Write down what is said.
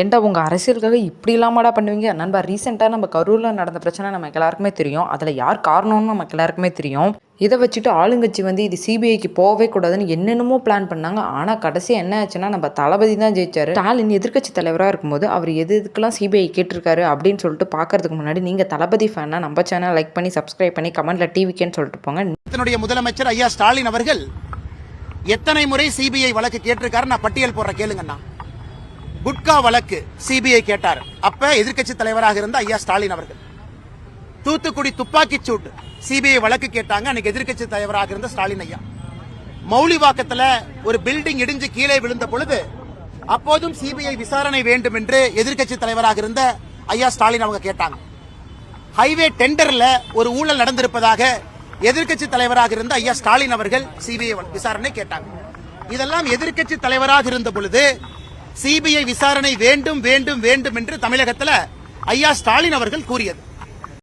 ஏன்டா உங்கள் அரசியலுக்காக இப்படி இல்லாமடா பண்ணுவீங்க? நண்பா ரீசெண்டாக நம்ம கரூரில் நடந்த பிரச்சனை நமக்கு எல்லாருக்குமே தெரியும். அதில் யார் காரணம்னு நமக்கு எல்லாருக்குமே தெரியும். இதை வச்சுட்டு ஆளுங்கட்சி வந்து இது சிபிஐக்கு போகவே கூடாதுன்னு என்னென்னமோ பிளான் பண்ணாங்க. ஆனால் கடைசி என்ன ஆச்சுன்னா நம்ம தளபதி தான் ஜெயிச்சாரு. ஸ்டாலின் எதிர்க்கட்சி தலைவராக இருக்கும்போது அவர் எது எதுக்கெல்லாம் சிபிஐ கேட்டிருக்காரு அப்படின்னு சொல்லிட்டு பார்க்கறதுக்கு முன்னாடி நீங்கள் தளபதி ஃபேனாக நம்ம சேனல் லைக் பண்ணி சப்ஸ்கிரைப் பண்ணி கமெண்ட்ல டிவிக்கேன்னு சொல்லிட்டு போங்க. தமிழகத்தினுடைய முதலமைச்சர் ஐயா ஸ்டாலின் அவர்கள் எத்தனை முறை சிபிஐ வழக்கு கேட்டிருக்காரு? நான் பட்டியல் போடுற கேளுங்கண்ணா. குட்கா வழக்கு சிபிஐ கேட்டார். அப்ப எதிர்க்கட்சி தலைவராக இருந்த ஐயா ஸ்டாலின் அவர்கள். தூத்துக்குடி துப்பாக்கி சூட்டு. சிபிஐ வழக்கு கேட்டாங்க. அன்னைக்கு எதிர்க்கட்சி தலைவராக இருந்த ஸ்டாலின் ஐயா. மௌலிவாக்கத்துல ஒரு பில்டிங் இடிஞ்சு கீழே விழுந்த பொழுது அப்போதும் சிபிஐ விசாரணை வேண்டும் என்று எதிர்க்கட்சி தலைவராக இருந்த ஐயா ஸ்டாலின் அவங்க கேட்டாங்க. ஹைவே டெண்டர்ல ஒரு ஊழல் நடந்திருப்பதாக எதிர்க்கட்சி தலைவராக இருந்த ஐயா ஸ்டாலின் அவர்கள் சிபிஐ விசாரணை கேட்டாங்க. இதெல்லாம் எதிர்க்கட்சி தலைவராக இருந்த பொழுது சிபிஐ விசாரணை வேண்டும் வேண்டும் வேண்டும் என்று தமிழகத்துல ஐயா ஸ்டாலின் அவர்கள் கூறியது.